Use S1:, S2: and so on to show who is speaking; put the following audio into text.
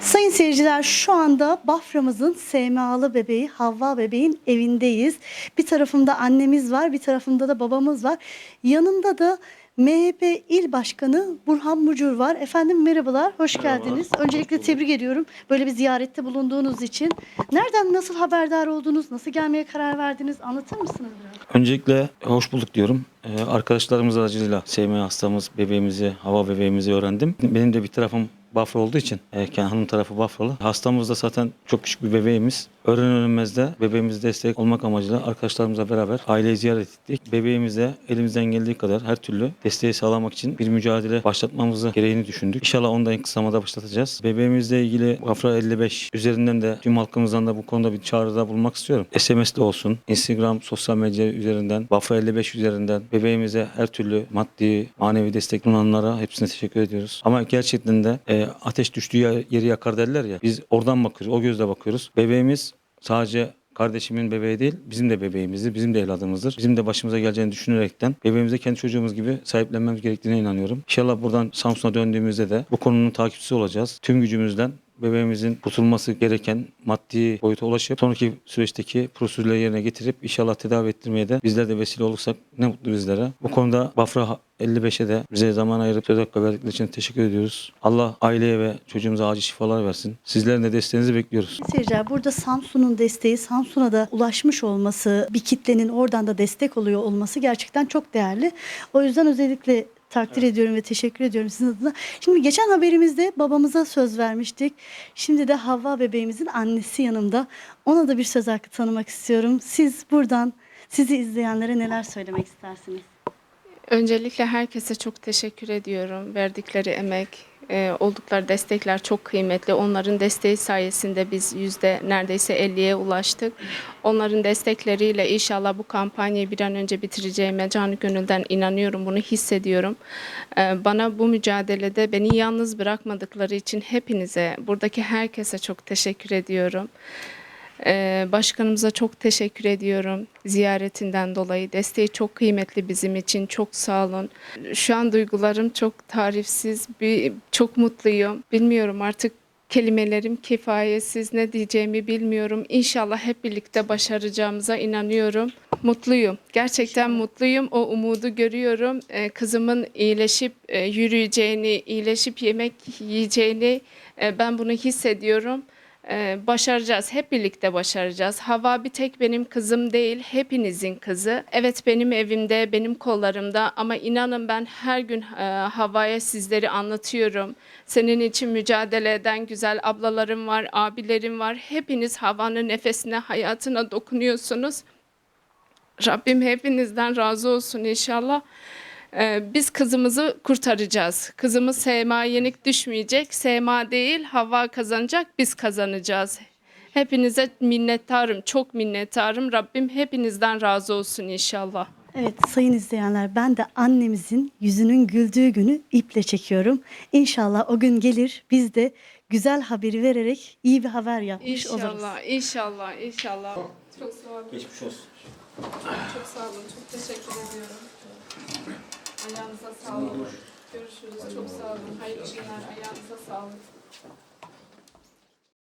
S1: Sayın seyirciler şu anda Bafra'mızın SMA'lı bebeği Havva bebeğin evindeyiz. Bir tarafımda annemiz var, bir tarafımda da babamız var. Yanında da MHP İl Başkanı Burhan Mucur var. Efendim merhabalar, hoş geldiniz. Öncelikle tebrik ediyorum böyle bir ziyarette bulunduğunuz için. Nereden nasıl haberdar oldunuz, nasıl gelmeye karar verdiniz anlatır mısınız biraz?
S2: Öncelikle hoş bulduk diyorum. Ee, arkadaşlarımız aracılığıyla SMA hastamız, bebeğimizi, hava bebeğimizi öğrendim. Benim de bir tarafım Bafra olduğu için, e, hanım tarafı Bafralı. Hastamız da zaten çok küçük bir bebeğimiz. Öğrenilmez de bebeğimize destek olmak amacıyla arkadaşlarımızla beraber aileyi ziyaret ettik. Bebeğimize elimizden geldiği kadar her türlü desteği sağlamak için bir mücadele başlatmamızı gereğini düşündük. İnşallah onu da en kısa zamanda başlatacağız. Bebeğimizle ilgili Bafra 55 üzerinden de tüm halkımızdan da bu konuda bir çağrıda bulunmak istiyorum. SMS'de olsun, Instagram, sosyal medya üzerinden, Bafra 55 üzerinden bebeğimize her türlü maddi, manevi destek bulunanlara hepsine teşekkür ediyoruz. Ama gerçekten de e, ateş düştüğü yer- yeri yakar derler ya. Biz oradan bakıyoruz, o gözle bakıyoruz. Bebeğimiz sadece kardeşimin bebeği değil, bizim de bebeğimizdir, bizim de evladımızdır. Bizim de başımıza geleceğini düşünerekten bebeğimize kendi çocuğumuz gibi sahiplenmemiz gerektiğine inanıyorum. İnşallah buradan Samsun'a döndüğümüzde de bu konunun takipçisi olacağız. Tüm gücümüzden bebeğimizin kurtulması gereken maddi boyuta ulaşıp sonraki süreçteki prosedürleri yerine getirip inşallah tedavi ettirmeye de bizler de vesile olursak ne mutlu bizlere. Bu konuda Bafra 55'e de bize zaman ayırıp söz hakkı verdikleri için teşekkür ediyoruz. Allah aileye ve çocuğumuza acil şifalar versin. Sizlerin de desteğinizi bekliyoruz.
S1: Seyirciler burada Samsun'un desteği, Samsun'a da ulaşmış olması, bir kitlenin oradan da destek oluyor olması gerçekten çok değerli. O yüzden özellikle takdir ediyorum ve teşekkür ediyorum sizin adına. Şimdi geçen haberimizde babamıza söz vermiştik. Şimdi de Havva bebeğimizin annesi yanımda. Ona da bir söz hakkı tanımak istiyorum. Siz buradan sizi izleyenlere neler söylemek istersiniz?
S3: Öncelikle herkese çok teşekkür ediyorum. Verdikleri emek, e, oldukları destekler çok kıymetli. Onların desteği sayesinde biz yüzde neredeyse 50'ye ulaştık. Onların destekleriyle inşallah bu kampanyayı bir an önce bitireceğime canı gönülden inanıyorum. Bunu hissediyorum. E, bana bu mücadelede beni yalnız bırakmadıkları için hepinize, buradaki herkese çok teşekkür ediyorum. Ee, Başkanımıza çok teşekkür ediyorum ziyaretinden dolayı. Desteği çok kıymetli bizim için. Çok sağ olun. Şu an duygularım çok tarifsiz. Bir, çok mutluyum. Bilmiyorum artık kelimelerim kifayetsiz. Ne diyeceğimi bilmiyorum. İnşallah hep birlikte başaracağımıza inanıyorum. Mutluyum. Gerçekten mutluyum. O umudu görüyorum. Ee, Kızımın iyileşip e, yürüyeceğini, iyileşip yemek yiyeceğini e, ben bunu hissediyorum. Ee, başaracağız. Hep birlikte başaracağız. Hava bir tek benim kızım değil, hepinizin kızı. Evet benim evimde, benim kollarımda ama inanın ben her gün e, Hava'ya sizleri anlatıyorum. Senin için mücadele eden güzel ablalarım var, abilerim var. Hepiniz Hava'nın nefesine, hayatına dokunuyorsunuz. Rabbim hepinizden razı olsun inşallah. Ee, biz kızımızı kurtaracağız. Kızımız Sema yenik düşmeyecek. Sema değil hava kazanacak biz kazanacağız. Hepinize minnettarım. Çok minnettarım. Rabbim hepinizden razı olsun inşallah.
S1: Evet sayın izleyenler ben de annemizin yüzünün güldüğü günü iple çekiyorum. İnşallah o gün gelir biz de güzel haberi vererek iyi bir haber yapmış oluruz.
S3: İnşallah, inşallah, inşallah. Çok sağ olun.
S2: Geçmiş olsun.
S3: Çok sağ olun. Çok teşekkür ediyorum. Ayağınıza sağlık. Görüşürüz. Çok sağ olun. Hayırlı günler. Ayağınıza sağlık.